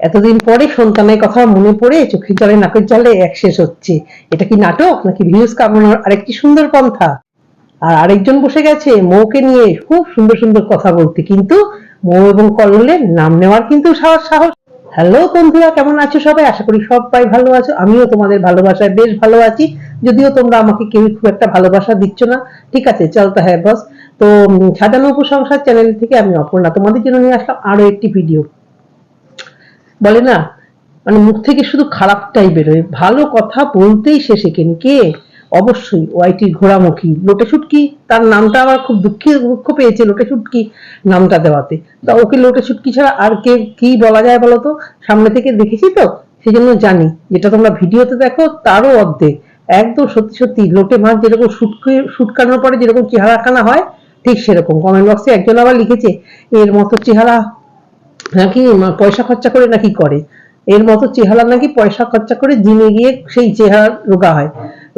এতদিন পরে সন্তানের কথা মনে পড়ে চোখের জলে, নাকের জলে এক শেষ হচ্ছে। এটা কি নাটক নাকি ভিউজ কামানোর আরেকটি সুন্দর পন্থা? আর আরেকজন বসে গেছে মৌকে নিয়ে খুব সুন্দর সুন্দর কথা বলতে, কিন্তু মৌ এবং কল্লোলের নাম নেওয়ার কিন্তু সাহস সাহস। হ্যালো বন্ধুরা, কেমন আছো সবাই? আশা করি সবাই ভালো আছো। আমিও তোমাদের ভালোবাসায় বেশ ভালো আছি। যদিও তোমরা আমাকে কেউ খুব একটা ভালোবাসা দিচ্ছ না। ঠিক আছে চলতে হ্যাঁ বস। তো সাজানো উপসংসার চ্যানেল থেকে আমি অপর্ণা তোমাদের জন্য নিয়ে আসলাম আরও একটি ভিডিও বলে না মানে মুখ থেকে শুধু খারাপটাই বেরোয়। ভালো কথা বলতেই সে শেখেনি। কে? অবশ্যই ওয়াইটি ঘোড়ামুখী। লোটে শুটকি তার নামটা আমার খুব দুঃখে দুঃখ পেয়েছে লোটে শুটকি নামটা দেওয়াতে। তা ওকে লোটে শুটকি ছাড়া আর কে, কি বলা যায় বলো তো? সামনে থেকে দেখেছি তো? সেই জন্য জানি। যেটা তোমরা ভিডিওতে দেখো, তারও অর্ধেক। একদম সত্যি সত্যি লোটে মাছ যেরকম শুটকে শুটকানোর পরে যেরকম চেহারাখানা হয়, ঠিক সেরকম। কমেন্ট বক্সে একজন আবার লিখেছে, এর মতো চেহারা নাকি পয়সা খরচা করে নাকি করে? এর মতো চেহারা নাকি পয়সা খরচা করে জিমে গিয়ে সেই চেহারা রোগা হয়।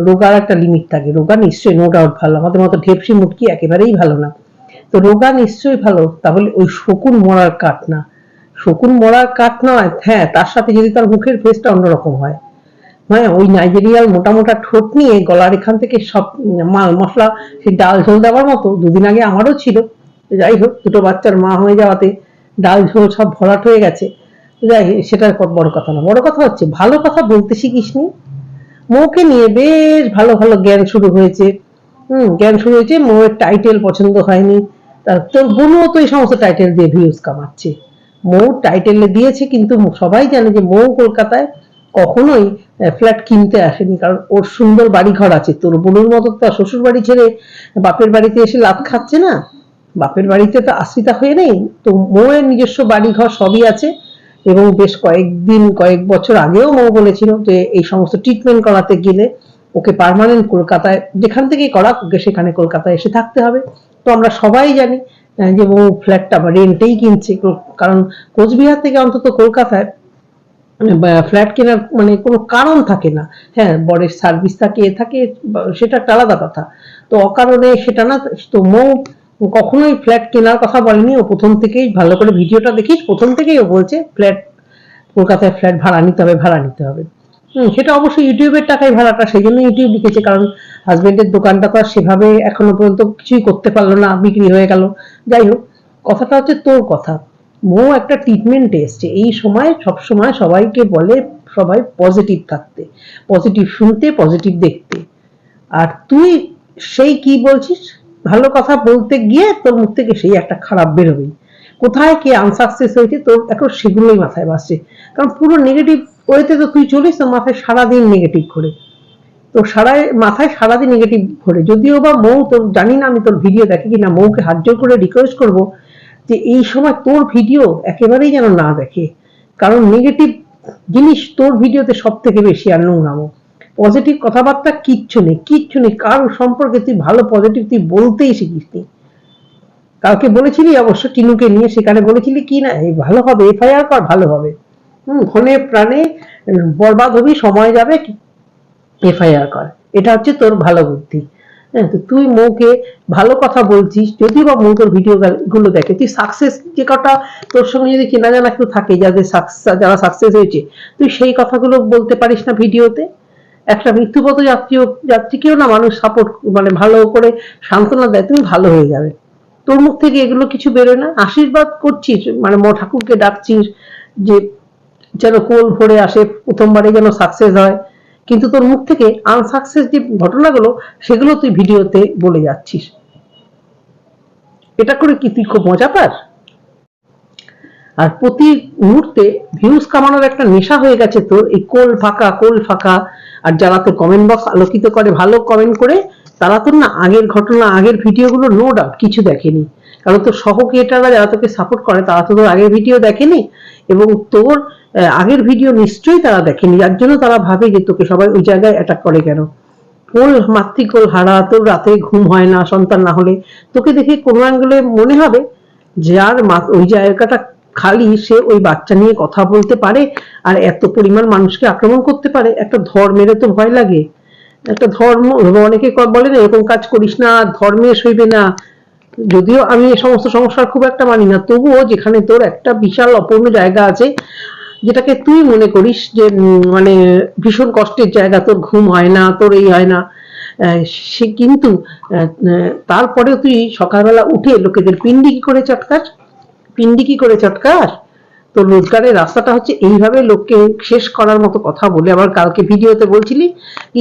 রোগার একটা লিমিট থাকে। রোগা নিশ্চয়ই নো ডাউট ভালো। আমাদের মতো ঢেপসি মুটকি একেবারেই ভালো না। তো রোগা নিশ্চয়ই ভালো। তাহলে ওই শকুন মরার কাঠ না। শকুন মরার কাঠ নয় হ্যাঁ তার সাথে যদি তার মুখের ফেসটা অন্যরকম হয়। হ্যাঁ ওই নাইজেরিয়াল মোটা মোটা ঠোঁট নিয়ে গলার এখান থেকে সব মাল মশলা, সেই ডাল ঝোল দেওয়ার মতো দুদিন আগে আমারও ছিল। যাই হোক, দুটো বাচ্চার মা হয়ে যাওয়াতে ডাল ঝোল সব ভরাট হয়ে গেছে। সেটা বড় কথা না। বড় কথা হচ্ছে, ভালো কথা বলতে শিখিসনি। মৌকে নিয়ে বেশ ভালো ভালো জ্ঞান শুরু হয়েছে। হুম, জ্ঞান শুরু হয়েছে, মৌয়ের টাইটেল পছন্দ হয়নি। তার তোর বোনও তো এই সমস্ত টাইটেল দিয়ে ভিউজ কামাচ্ছে। মৌ টাইটেলে দিয়েছে, কিন্তু সবাই জানে যে মৌ কলকাতায় কখনোই ফ্ল্যাট কিনতে আসেনি। কারণ ওর সুন্দর বাড়ি ঘর আছে। তোর বোনের মতো তো শ্বশুর বাড়ি ছেড়ে বাপের বাড়িতে এসে লাভ খাচ্ছে না। বাপের বাড়িতে তো আশ্রিতা হয়ে নেই, তো মৌয়ের নিজস্ব বাড়ি ঘর সবই আছে এবং বেশ কয়েকদিন, কয়েক বছর আগেও মৌ বলেছিল যে এই সমস্ত ট্রিটমেন্ট করাতে গেলে ওকে পার্মানেন্ট কলকাতায়, যেখান থেকেই করা ওকে সেখানে কলকাতায় এসে থাকতে হবে। তো আমরা সবাই জানি যে মৌ ফ্ল্যাটটা রেন্টেই কিনছে কারণ কোচবিহার থেকে অন্তত কলকাতায় ফ্ল্যাট কেনার মানে কোনো কারণ থাকে না। হ্যাঁ বরের সার্ভিস থাকে, এ থাকে সেটা একটা আলাদা কথা। তো অকারণে সেটা না, তো মৌ কখনোই ফ্ল্যাট কেনার কথা বলেনি। ও প্রথম থেকেই ভালো করে ভিডিওটা দেখিস প্রথম থেকেই ও বলছে ফ্ল্যাট কলকাতায় ফ্ল্যাট ভাড়া নিতে হবে, ভাড়া নিতে হবে। হুম, সেটা অবশ্যই ইউটিউবের টাকায় ভাড়াটা সেই জন্য ইউটিউব লিখেছে, কারণ হাজবেন্ডের দোকানটা তো আর সেভাবে এখনও পর্যন্ত কিছুই করতে পারল না, বিক্রি হয়ে গেল। যাই হোক, কথাটা হচ্ছে তোর কথা। মৌ একটা ট্রিটমেন্টে এসছে। এই সময় সব সময় সবাইকে বলে সবাই পজিটিভ থাকতে পজিটিভ শুনতে পজিটিভ দেখতে। আর তুই সেই কি বলছিস? ভালো কথা বলতে গিয়ে তোর মুখ থেকে সেই একটা খারাপ বেরোবেই। কোথায় কে আনসাকসেস হয়েছে তোর এখন সেগুলোই মাথায় বাসছে কারণ পুরো নেগেটিভ ওয়েতে তো তুই চলিস তো মাথায় সারাদিন নেগেটিভ করে তো সারা মাথায় সারাদিন নেগেটিভ ঘোরে। যদিও বা মৌ, তোর জানি না আমি তোর ভিডিও দেখি কিনা, মৌকে হাত জোর করে রিকোয়েস্ট করব যে এই সময় তোর ভিডিও একেবারেই যেন না দেখে। কারণ নেগেটিভ জিনিস তোর ভিডিওতে সব থেকে বেশি আর নোংরামো। পজিটিভ কথাবার্তা কিচ্ছু নেই কিচ্ছু নেই। কারোর সম্পর্কে তুই ভালো পজিটিভ তুই বলতেই শিখিস নি। কালকে বলেছিলি অবশ্য টিনুকে নিয়ে, সেখানে বলেছিলি কি না, এই ভালো হবে, এফআইআর কর, ভালো হবে। হম ফোনে প্রাণে বরবাদ হবি, সময় যাবে, এফআইআর কর। এটা হচ্ছে তোর ভালো বুদ্ধি। হ্যাঁ তো তুই মৌকে ভালো কথা বলছিস যদি বা মৌ তোর ভিডিও গুলো দেখে, তুই সাকসেস যে কটা তোর সঙ্গে যদি চেনা জানা কেউ থাকে, যাদের success- যারা সাকসেস হয়েছে, তুই সেই কথাগুলো বলতে পারিস না ভিডিওতে একটা মৃত্যুপথ যাত্রী যাত্রীকেও না মানুষ সাপোর্ট মানে ভালো করে সান্ত্বনা দেয়, তুমি ভালো হয়ে যাবে। তোর মুখ থেকে এগুলো কিছু বেরোয় না। আশীর্বাদ করছিস মানে মা ঠাকুরকে ডাকছিস যে যেন কোল ভরে আসে, প্রথমবারে যেন সাকসেস হয়। কিন্তু তোর মুখ থেকে আনসাকসেস যে ঘটনাগুলো, সেগুলো তুই ভিডিওতে বলে যাচ্ছিস। এটা করে কি তুই খুব মজা পাস? আর প্রতি মুহূর্তে ভিউজ কামানোর একটা নেশা হয়ে গেছে তোর, এই কোল ফাঁকা কোল ফাঁকা। আর যারা তো কমেন্ট বক্স আলোকিত করে, ভালো কমেন্ট করে, তারা তোর না আগের ঘটনা, আগের ভিডিওগুলো নো ডাউট কিছু দেখেনি। কারণ তোর সহক্রিয়েটাররা যারা তোকে সাপোর্ট করে, তারা তো তোর আগের ভিডিও দেখেনি। এবং তোর আগের ভিডিও নিশ্চয়ই তারা দেখেনি। যার জন্য তারা ভাবে যে তোকে সবাই ওই জায়গায় অ্যাটাক করে কেন? কোল মাতৃকোল হারা, তোর রাতে ঘুম হয় না, সন্তান না হলে। তোকে দেখে কোনো অ্যাঙ্গেলে মনে হবে যার ওই জায়গাটা খালি সে ওই বাচ্চা নিয়ে কথা বলতে পারে আর এত পরিমাণ মানুষকে আক্রমণ করতে পারে? একটা ধর্মেরও তো ভয় লাগে। একটা ধর্ম অনেকে বলে না এরকম কাজ করিস না ধর্মে সইবে না। যদিও আমি এই সমস্ত সমস্যার খুব একটা মানি না, তবুও যেখানে তোর একটা বিশাল অপূর্ণ জায়গা আছে, যেটাকে তুই মনে করিস যে মানে ভীষণ কষ্টের জায়গা, তোর ঘুম হয় না, তোর এই হয় না। সে কিন্তু তারপরেও তুই সকালবেলা উঠে লোকেদের পিন্ডি কি করে চটকাস? পিন্ডি কি করে চটকাস তোর রোজগারের রাস্তাটা হচ্ছে এইভাবে লোককে শেষ করার মতো কথা বলে। আবার কালকে ভিডিওতে বলছিলি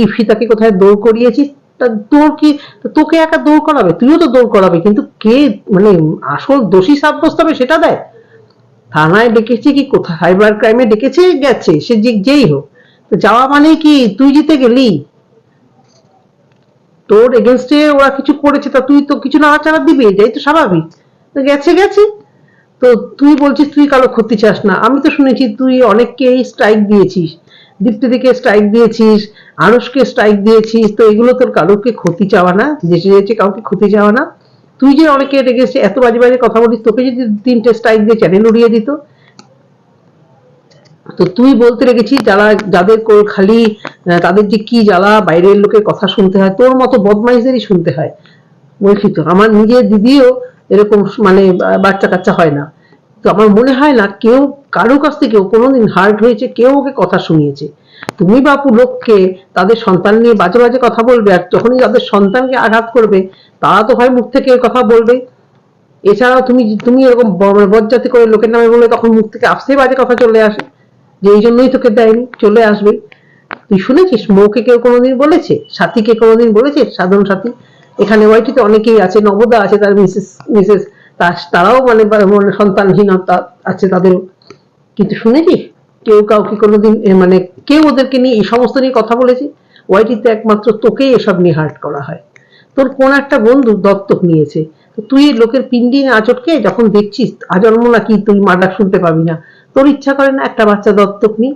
ইফিতাকে কোথায় দৌড় করিয়েছিস? তা দৌড় কি তোকে একা দৌড় করাবে? তুইও তো দৌড় করাবে, কিন্তু কে মানে আসল দোষী সাব্যস্ত হবে সেটা দেয় থানায় ডেকেছে কি কোথায়? সাইবার ক্রাইমে ডেকেছে, গেছে, সে যেই হোক। তো যাওয়া মানে কি তুই জিতে গেলি? তোর এগেনস্টে ওরা কিছু করেছে, তা তুই তো কিছু না নাড়াচাড়া দিবি, এটাই তো স্বাভাবিক। তো গেছে গেছে। তো তুই বলছিস তুই কারও ক্ষতি চাস না। আমি তো শুনেছি তুই অনেককেই স্ট্রাইক দিয়েছিস। দীপ্তিদিকে স্ট্রাইক দিয়েছিস আরসকে স্ট্রাইক দিয়েছিস, তো এগুলো তোর কারোকে ক্ষতি চাওয়া না যেচে যেচে কাউকে ক্ষতি চাওয়া না। তুই যে অনেকে রেগেছে এত বাজে বাজে কথা বলিস, তোকে যদি তিনটে স্ট্রাইক দিয়ে চ্যানেল উড়িয়ে দিত। তো তুই বলতে রেখেছিস, যারা, যাদের খালি তাদের যে কি জ্বালা, বাইরের লোকের কথা শুনতে হয়, তোর মতো বদমাইশদেরই শুনতে হয়। বলছি তো, আমার নিজের দিদিও এরকম মানে বাচ্চা কাচ্চা হয় না। তো আমার মনে হয় না কেউ, কারও কাছ থেকে কোনোদিন হার্ট হয়েছে, কেউ ওকে কথা শুনিয়েছে। তুমি বাপু লোককে, তাদের সন্তান নিয়ে বাজে বাজে কথা বলবে, আর যখনই তাদের সন্তানকে আঘাত করবে, তারা তো হয় মুখ থেকে কথা বলবে। এছাড়াও তুমি তুমি এরকম বজ্জাতি করে লোকের নামে বলে তখন মুখ থেকে আসতে বাজে কথা চলে আসে, যে এই জন্যই তোকে দেয়নি, চলে আসবে। তুই শুনেছিস, মৌকে কেউ কোনোদিন বলেছে? সাথীকে কোনোদিন বলেছে? সাধারণ সাথী? এখানে ওয়াইটিতে অনেকেই আছে, নবদা আছে তার মিসেস মিসেস তারাও মানে মানে সন্তানহীনতা আছে তাদের। কিন্তু শুনেছিস কেউ কাউকে কোনোদিন মানে কেউ ওদেরকে নিয়ে এই সমস্ত নিয়ে কথা বলেছে ওয়াইটিতে একমাত্র তোকেই এসব নিয়ে হার্ট করা হয়। তোর কোন একটা বন্ধু দত্তক নিয়েছে তুই লোকের পিন্ডি আচটকে যখন দেখছিস, আজন্ম নাকি তুই মার্ডার শুনতে পাবি না। তোর ইচ্ছা করে না একটা বাচ্চা দত্তক নি?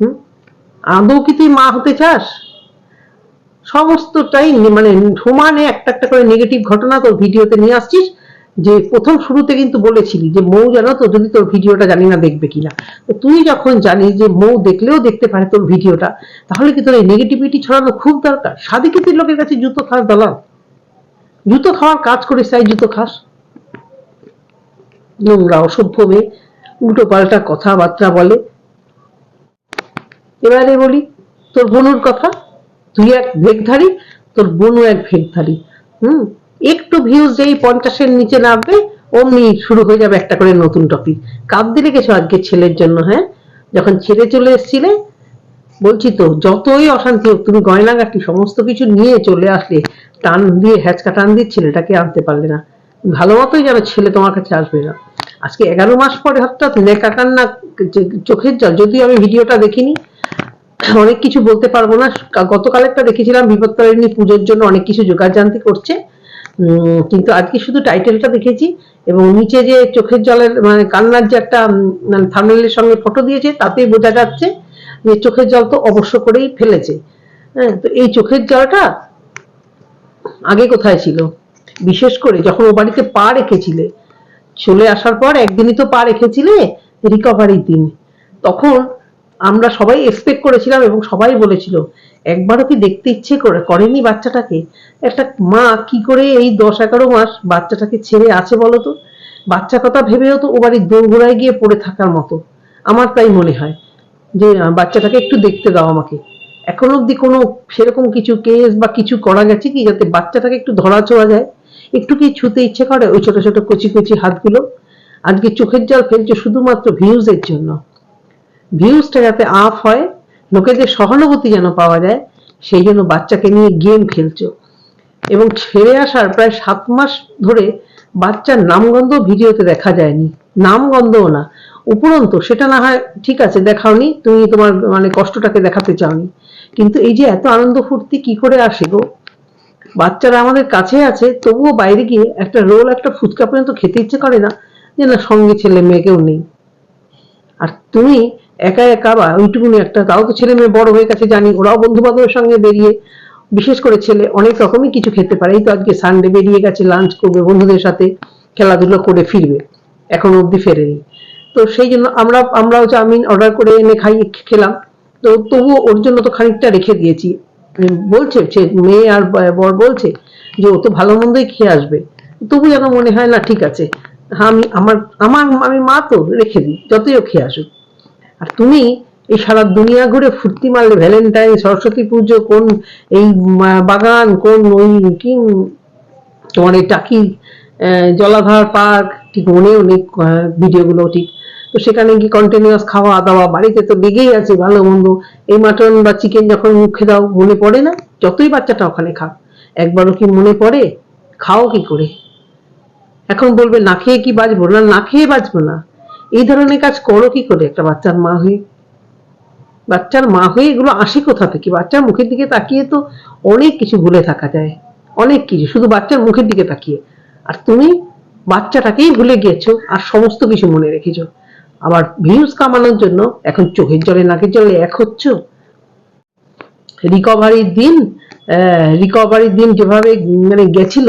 হুম? আদৌ কি তুই মা হতে চাস? সমস্তটাই মানে সমানে একটা একটা করে নেগেটিভ ঘটনা তোর ভিডিওতে নিয়ে আসছিস, যে প্রথম শুরুতে কিন্তু বলেছিলি যে মৌ জানো তো, যদি তোর ভিডিওটা জানি না দেখবে কিনা। তো তুই যখন জানিস যে মৌ দেখলেও দেখতে পারে তোর ভিডিওটা, তাহলে কি তোর এই নেগেটিভিটি ছড়ানো খুব দরকার? সাদিকে তুই লোকের কাছে জুতো খাস, দালাল। জুতো খাওয়ার কাজ করিস, তাই জুতো খাস। নোংরা, অসভ্য মেয়ে, উল্টো পাল্টা কথাবার্তা বলে। এবারে বলি, তোর বোনুর কথা? তুই এক ভেগধারী তোর বোনও এক ভেগধারী হুম? একটু ভিউজ যেই পঞ্চাশের নিচে নামবে, অমনি শুরু হয়ে যাবে একটা করে নতুন টপিক কাঁদতে রেখেছো আজকে ছেলের জন্য হ্যাঁ? যখন ছেড়ে চলে এসছিলে, বলছি তো, যতই অশান্তি হোক, তুমি গয়নাগাটি সমস্ত কিছু নিয়ে চলে আসলে, টান দিয়ে, হ্যাচকা টান দিয়ে ছেলেটাকে আনতে পারলে না। ভালো মতোই যেন ছেলে তোমার কাছে আসবে না। আজকে এগারো মাস পরে হঠাৎ নেকা কান্না যে- চোখের জল, যদিও আমি ভিডিওটা দেখিনি অনেক কিছু বলতে পারব না। গতকাল একটা দেখেছিলাম বিপত্তারিণী পুজোর জন্য অনেক কিছু জোগাড় জানতি করছে কিন্তু আজকে শুধু টাইটেলটা দেখেছি এবং নিচে যে চোখের জলের মানে কান্নার যে একটা মানে থামনেলের সঙ্গে ফটো দিয়েছে, তাতেই বোঝা যাচ্ছে যে চোখের জল তো অবশ্য করেই ফেলেছে। হ্যাঁ তো এই চোখের জলটা আগে কোথায় ছিল? বিশেষ করে যখন ও বাড়িতে পা রেখেছিলে, চলে আসার পর একদিনই তো পা রেখেছিলে রিকভারির দিন। তখন আমরা সবাই এক্সপেক্ট করেছিলাম এবং সবাই বলেছিল, একবারও কি দেখতে ইচ্ছে করে, করেনি বাচ্চাটাকে? একটা মা কি করে এই দশ এগারো মাস বাচ্চাটাকে ছেড়ে আছে বলতো? বাচ্চা কথা ভেবেও তো ও বাড়ির দোরগোড়ায় গিয়ে পড়ে থাকার মতো। আমার তাই মনে হয় যে বাচ্চাটাকে একটু দেখতে দাও আমাকে। এখন অব্দি কোনো সেরকম কিছু কেস বা কিছু করা গেছে কি যাতে বাচ্চাটাকে একটু ধরা ছোঁয়া যায়? একটু কি ছুতে ইচ্ছে করে ওই ছোট ছোট কচি কচি হাতগুলো? আজকে চোখের জল ফেলছে শুধুমাত্র ভিউজের জন্য। ভিউজটা যাতে আপ হয়, লোকেদের সহানুভূতি যেন পাওয়া যায়, সেই জন্য বাচ্চাকে নিয়ে গেম খেলছো। এবং ছেড়ে আসার প্রায় সাত মাস ধরে বাচ্চার নামগন্ধ ভিডিওতে দেখা যায়নি। নামগন্ধও না। উপরন্তু, সেটা না হয় ঠিক আছে, দেখাওনি, তুমি তোমার মানে কষ্টটাকে দেখাতে চাওনি। কিন্তু এই যে এত আনন্দ ফুর্তি কি করে আসে গো? বাচ্চারা আমাদের কাছে আছে, তবুও বাইরে গিয়ে একটা রোল, একটা ফুচকা পর্যন্ত খেতে ইচ্ছে করে না যে না সঙ্গে ছেলে মেয়েকেও নেই। আর তুমি একা একা বা ওইটুকুনি একটা, তাও তো ছেলে মেয়ে বড় হয়ে গেছে, জানি ওরাও বন্ধু বান্ধবের সঙ্গে বেরিয়ে, বিশেষ করে ছেলে অনেক রকমই কিছু খেতে পারে। এই তো আজকে সানডে বেরিয়ে গেছে লাঞ্চ করবে, বন্ধুদের সাথে খেলাধুলো করে ফিরবে। এখন অবধি ফেরেনি। তো সেই জন্য আমরা, আমরাও চাউমিন অর্ডার করে এনে খাই, খেলাম। তো তবুও ওর জন্য তো খানিকটা রেখে দিয়েছি। বলছে মেয়ে আর বর বলছে যে ও তো ভালো মন্দই খেয়ে আসবে। তবু যেন মনে হয়, না, ঠিক আছে। হ্যাঁ আমি, আমার আমার, আমি মা তো রেখে দিই, যতই ও খেয়ে আসুক। আর তুমি এই সারা দুনিয়া ঘুরে ফুর্তি মারলে ভ্যালেন্টাইন, সরস্বতী পুজো, কোন এই বাগান, কোন ওই কি, তোমার এই টাকি জলাধার পার্ক, ঠিক মনেও নেই ভিডিওগুলো ঠিক। তো সেখানে কি কন্টিনিউয়াস খাওয়া দাওয়া, বাড়িতে তো লেগেই আছে ভালো মন্দ। এই মাটন বা চিকেন যখন মুখে দাও, মনে পড়ে না? যতই বাচ্চাটা ওখানে খাও একবারও কি মনে পড়ে? খাও কি করে? এখন বলবে, না খেয়ে কি বাঁচবো? না না খেয়ে বাঁচবো না। এই ধরনের কাজ করো কি করে? একটা বাচ্চার মা হয়ে। বাচ্চার মা হয়ে এগুলো আসে কোথা থেকে? বাচ্চার মুখের দিকে তাকিয়ে তো অনেক কিছু ভুলে থাকা যায়। অনেক কিছু, শুধু বাচ্চার মুখের দিকে তাকিয়ে। আর তুমি বাচ্চাটাকেই ভুলে গিয়েছো আর সমস্ত কিছু মনে রেখেছো। আবার ভিউজ কামানোর জন্য এখন চোখের জলে, নাকের জলে এক হচ্ছ। রিকভারির দিন রিকভারির দিন যেভাবে মানে গেছিল,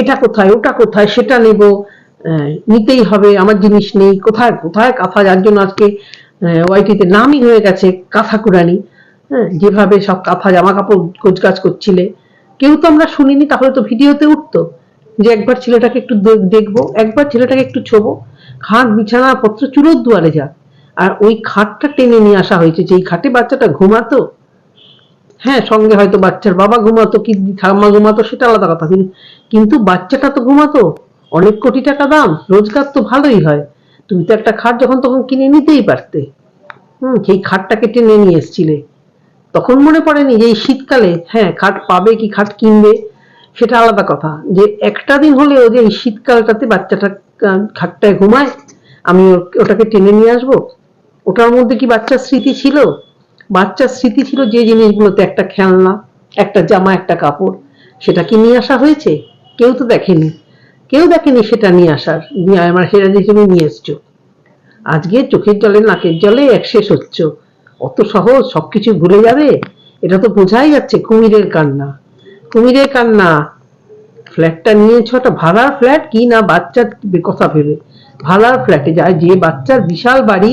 এটা কোথায়, ওটা কোথায়, সেটা নেব। নিতেই হবে, আমার জিনিস নেই, কোথায় কোথায় কাঁথা? যার জন্য আজকে ওয়াইটিতে নামই হয়ে গেছে, কাঁথা কুড়ানি। হ্যাঁ যেভাবে সব কাঁথা জামা কাপড় গোছগাছ করছিলে। কেউ তো আমরা শুনিনি, তাহলে তো ভিডিওতে উঠতো যে একবার ছেলেটাকে একটু দেখব, একবার ছেলেটাকে একটু ছোবো। খাট, বিছানা, পত্র, চুলোর দুয়ারে যা। আর ওই খাটটা টেনে নিয়ে আসা হয়েছে যে এই খাটে বাচ্চাটা ঘুমাতো। হ্যাঁ সঙ্গে হয়তো বাচ্চার বাবা ঘুমাতো কি ঠাম্মা ঘুমাতো, সেটা আলাদা কথা। কিন্তু বাচ্চাটা তো ঘুমাতো। অনেক কোটি টাকা দাম, রোজগার তো ভালোই হয়। তুমি তো একটা খাট যখন তখন কিনে নিতেই পারতে। হুম, সেই খাটটাকে টেনে নিয়ে এসছিলে। তখন মনে পড়েনি যে এই শীতকালে হ্যাঁ খাট পাবে কি খাট কিনবে? সেটা আলাদা কথা। যে একটা দিন হলেও যে এই শীতকালটাতে বাচ্চাটা খাটটায় ঘুমায়, আমি ওটাকে টেনে নিয়ে আসব? ওটার মধ্যে কি বাচ্চার স্মৃতি ছিল? বাচ্চার স্মৃতি ছিল যে জিনিসগুলোতে একটা খেলনা, একটা জামা, একটা কাপড়। সেটা কি নিয়ে আসা হয়েছে? কেউ তো দেখেনি। কেউ দেখেনি সেটা নিয়ে আসার। নিয়ে আমার সেটা যে তুমি নিয়ে এসছো। আজকে চোখের জলে, নাকের জলে এক শেষ হচ্ছ। অত সহজ, সবকিছু ভুলে যাবে? এটা তো বোঝাই যাচ্ছে কুমিরের কান্না। কুমিরের কান্না। ফ্ল্যাটটা নিয়েছো একটা ভাড়ার ফ্ল্যাট, কি না বাচ্চার কথা ভেবে। ভাড়ার ফ্ল্যাটে যায় যে বাচ্চার বিশাল বাড়ি,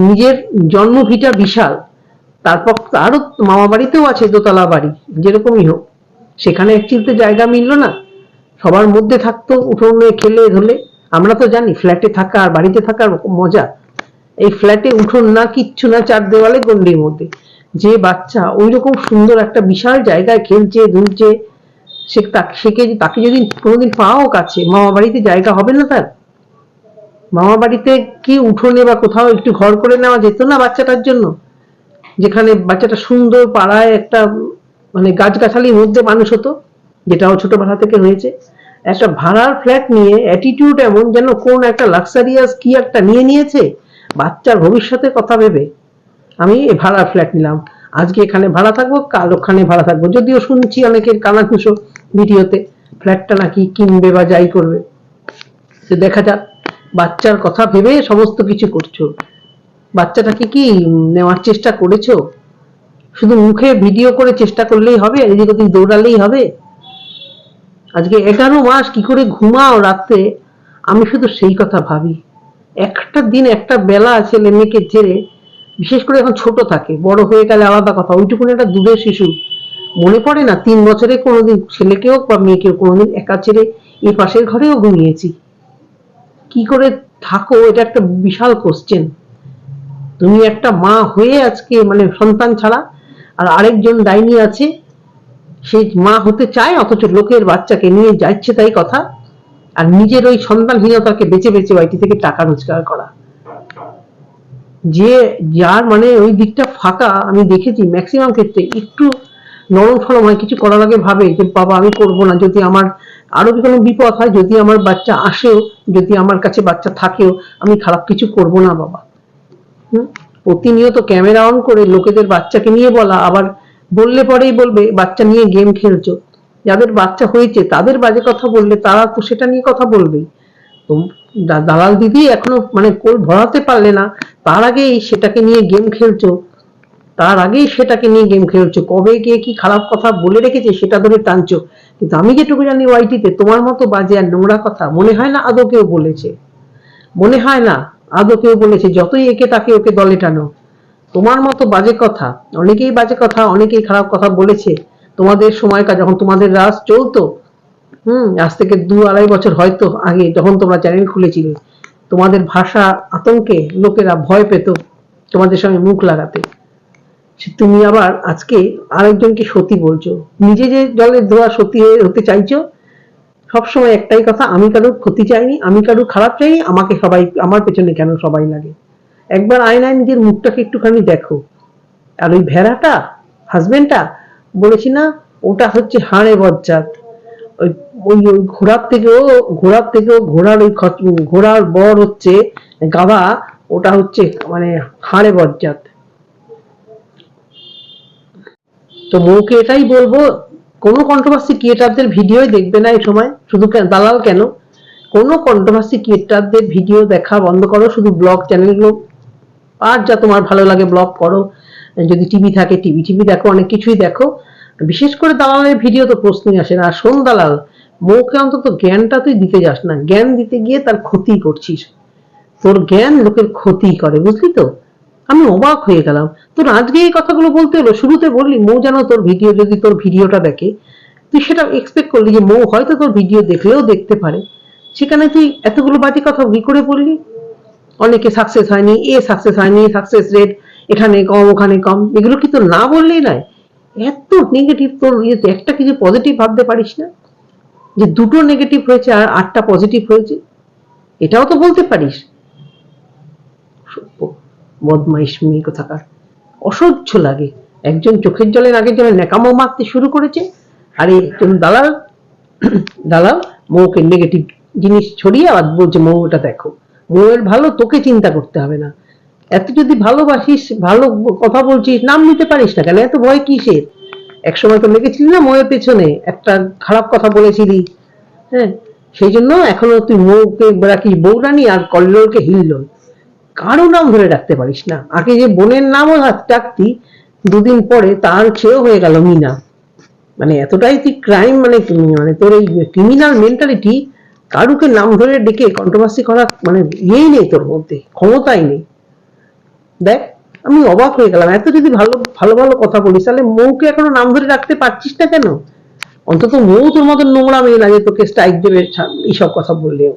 নিজের জন্মভিটা বিশাল। তারপর আরও মামা বাড়িতেও আছে দোতলা বাড়ি, যেরকমই হোক। সেখানে এক চিলতে জায়গা মিললো না। সবার মধ্যে থাকতো, উঠোনে খেলে ধরলে আমরা তো জানি, ফ্ল্যাটে থাকা আর বাড়িতে থাকার মজা। এই ফ্ল্যাটে উঠোন না, কিচ্ছু না, চার দেওয়ালে গন্ডির মধ্যে। যে বাচ্চা ওই রকম সুন্দর একটা বিশাল জায়গায় খেলছে, দুলছে, সে সেকে তাকে যদি কোনোদিন পাও কাছে মামা বাড়িতে জায়গা হবে না তার? মামা বাড়িতে কি উঠোনে বা কোথাও একটু ঘর করে নেওয়া যেত না বাচ্চাটার জন্য? যেখানে বাচ্চাটা সুন্দর পাড়ায় একটা মানে গাছগাছালির মধ্যে মানুষ হতো যেটাও ছোটবেলা থেকে হয়েছে। একটা ভাড়ার ফ্ল্যাট নিয়ে অ্যাটিটিউড এমন যেন কোন একটা লাক্সারিয়াস কি একটা নিয়ে নিয়েছে? বাচ্চার ভবিষ্যতে কথা ভেবে। আমি ভাড়ার ফ্ল্যাট নিলাম। আজকে এখানে ভাড়া থাকব, কাল ওখানে ভাড়া থাকব। যদিও শুনছি অনেকের কানাকুশো ভিডিওতে ফ্ল্যাটটা নাকি কিনবে বা যাই করবে। তো দেখা যাক, বাচ্চার কথা ভেবে সমস্ত কিছু করছ। বাচ্চাটাকে কি নেওয়ার চেষ্টা করেছ? শুধু মুখে ভিডিও করে চেষ্টা করলেই হবে? এদিক ওদিক দৌড়ালেই হবে? আজকে এগারো মাস কি করে ঘুমাও রাত্রে, আমি শুধু সেই কথা ভাবি। একটা দিন একটা বেলা ছেলে মেয়েকে জেরে, বিশেষ করে এখন ছোট থাকে, বড় হয়ে গেলে আলাদা কথা, ওইটুকুনি একটা দুধের শিশু। মনে পড়ে না, তিন বছরে কোনোদিন ছেলেকেও বা মেয়েকেও কোনোদিন একা ছেড়ে এই পাশের ঘরেও ঘুমিয়েছি। কি করে থাকো, এটা একটা বিশাল কোশ্চেন তুমি একটা মা হয়ে আজকে মানে সন্তান ছাড়া আর আরেকজন ডাইনি আছে সে মা হতে চায়, অথচ লোকের বাচ্চাকে নিয়ে যাচ্ছে তাই কথা। আর নিজের ওই সন্তানহীনতাকে বেঁচে বেঁচে বাড়িটি থেকে টাকা রোজগার করা। যে যার মানে ওই দিকটা ফাঁকা, আমি দেখেছি ম্যাক্সিমাম ক্ষেত্রে একটু নরম ফরম হয়, কিছু করার আগে ভাবে যে, বাবা, আমি করব না, যদি আমার আরও কি কোনো বিপদ হয়, যদি আমার বাচ্চা আসেও, যদি আমার কাছে বাচ্চা থাকেও, আমি খারাপ কিছু করব না, বাবা। হুম? প্রতিনিয়ত ক্যামেরা অন করে লোকেদের বাচ্চাকে নিয়ে বলা, আবার বললে পরেই বলবে, বাচ্চা নিয়ে গেম খেলছো। যাদের বাচ্চা হয়েছে, তাদের বাজে কথা বললে তারা তো সেটা নিয়ে কথা বলবেই। তো দালাল দিদি এখনও মানে কোল ভরাতে পারলে না, তার আগেই সেটাকে নিয়ে গেম খেলছো। তার আগেই সেটাকে নিয়ে গেম খেলছো। কবে গিয়ে কি খারাপ কথা বলে রেখেছে সেটা ধরে টানছো। কিন্তু আমি যেটুকু জানি ওয়াইটিতে, তোমার মতো বাজে আর নোংরা কথা মনে হয় না আদৌ কেউ বলেছে। মনে হয় না আদৌ কেউ বলেছে, যতই একে তাকে ওকে দলে টানো। তোমার মতো বাজে কথা, অনেকেই বাজে কথা, অনেকেই খারাপ কথা বলেছে। তোমাদের সময়কার যখন তোমাদের রাজ চলতো, হুম, আজ থেকে দু আড়াই বছর হয়তো আগে যখন তোমরা চ্যানেল খুলেছিলে, তোমাদের ভাষা আতঙ্কে লোকেরা ভয় পেত তোমাদের সঙ্গে মুখ লাগাতে। তুমি আবার আজকে আরেকজনকে সতী বলছো। নিজে যে জলের ধোয়া সতী হয়ে হতে চাইছো, সবসময় একটাই কথা, আমি কারোর ক্ষতি চাইনি, আমি কারোর খারাপ চাইনি, আমাকে সবাই, আমার পেছনে কেন সবাই লাগে? একবার আয়নায় নিজের মুখটাকে একটুখানি দেখো। আর ওই ভেড়াটা হাজবেন্ডটা বলেছি, না, ওটা হচ্ছে হাড়ে বজ্জাত। ওই ওই ঘোড়ার থেকেও ঘোড়ার থেকেও ঘোড়ার ওই ঘোড়ার বর হচ্ছে, গাধা, ওটা হচ্ছে মানে হাড়ে বজ্জাত। তো মৌকে এটাই বলব, কোনো কন্ট্রোভার্সি ক্রিয়েটারদের ভিডিওই দেখবে না এই সময়, শুধু দালাল কেন? কোনো কন্ট্রোভার্সি ক্রিয়েটারদের ভিডিও দেখা বন্ধ করো, শুধু ব্লগ চ্যানেলগুলো আর যা তোমার ভালো লাগে ব্লগ করো। যদি টিভি থাকে টিভি টিভি দেখো, অনেক কিছুই দেখো। বিশেষ করে দালালের ভিডিও তো প্রশ্নই আসে না। আর শোন দালাল, মৌকে অন্তত জ্ঞানটা তুই দিতে যাস না। জ্ঞান দিতে গিয়ে তার ক্ষতি করছিস। তোর জ্ঞান লোকের ক্ষতি করে, বুঝলি তো? আমি অবাক হয়ে গেলাম। তোর আজকে এই কথাগুলো বলতে হলো, শুরুতে বললি, মৌ যেন তোর ভিডিও যদি তোর ভিডিওটা দেখে, তুই সেটা এক্সপেক্ট করলি যে মৌ হয়তো তোর ভিডিও দেখলেও দেখতে পারে। সেখানে তুই এতগুলো বাজে কথা কি করে বললি অনেকে সাকসেস হয়নি, এ সাকসেস হয়নি সাকসেস রেট এখানে কম, ওখানে কম। এগুলো কি তোর না বললেই নয়। এত নেগেটিভ তোর ইয়েতে একটা কিছু পজিটিভ ভাবতে পারিস না। যে দুটো নেগেটিভ হয়েছে আর আটটা পজিটিভ হয়েছে, এটাও তো বলতে পারিস। বদমাইশ কোথাকার। অসহ্য লাগে। একজন চোখের জলের নাকের জলে ন্যাকামো মারতে শুরু করেছে, আর একজন দালাল দালাল, মৌকে নেগেটিভ জিনিস ছড়িয়ে আবার বলছে মৌ ওটা দেখো। মৌয়ের ভালো তোকে চিন্তা করতে হবে না। এত যদি ভালোবাসিস, ভালো কথা বলছিস, নাম নিতে পারিস না কেন? এত ভয় কিসের? একসময় তো লেগেছিলি না মৌয়ের পেছনে? একটা খারাপ কথা বলেছিলি। হ্যাঁ সেই জন্য এখনও তুই মৌকে রাখিস বৌরানি আর কল্লোলকে হিল্লোল কারও নাম ধরে রাখতে পারিস না। আগে যে বোনের নামও হাত ডাকতি দুদিন পরে তার ছেও হয়ে গেল মিনা। মানে এতটাই তুই ক্রাইম মানে মানে তোর এই ক্রিমিনাল মেন্টালিটি কারুকে নাম ধরে ডেকে কন্ট্রোভার্সি করা মানে ইয়েই নেই তোর মধ্যে, ক্ষমতাই নেই। দেখ, আমি অবাক হয়ে গেলাম। এত যদি ভালো ভালো ভালো কথা বলিস, তাহলে মৌকে এখনও নাম ধরে রাখতে পারছিস না কেন? অন্তত মৌ তোর মতন নোংরা মেয়ে যে তোকে স্ট্রাইক দেবে এইসব কথা বললেও।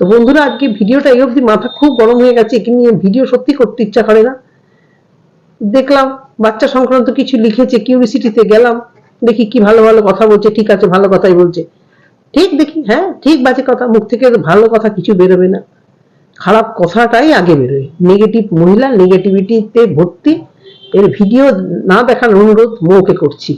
তো বন্ধুরা, আজকে ভিডিওটা এই অবধি, মাথা খুব গরম হয়ে গেছে, একে নিয়ে ভিডিও সত্যি করতে ইচ্ছা করে না। দেখলাম, বাচ্চা সংক্রান্ত কিছু লিখেছে কিউরিসিটিতে গেলাম, দেখি কি ভালো ভালো কথা বলছে, ঠিক আছে, ভালো কথাই বলছে। ঠিক দেখি হ্যাঁ ঠিক বাজে কথা, মুখ থেকে ভালো কথা কিছু বেরোবে না। খারাপ কথাটাই আগে বেরোয়। নেগেটিভ মহিলা নেগেটিভিটিতে ভর্তি, এর ভিডিও না দেখার অনুরোধ মৌকে করছি।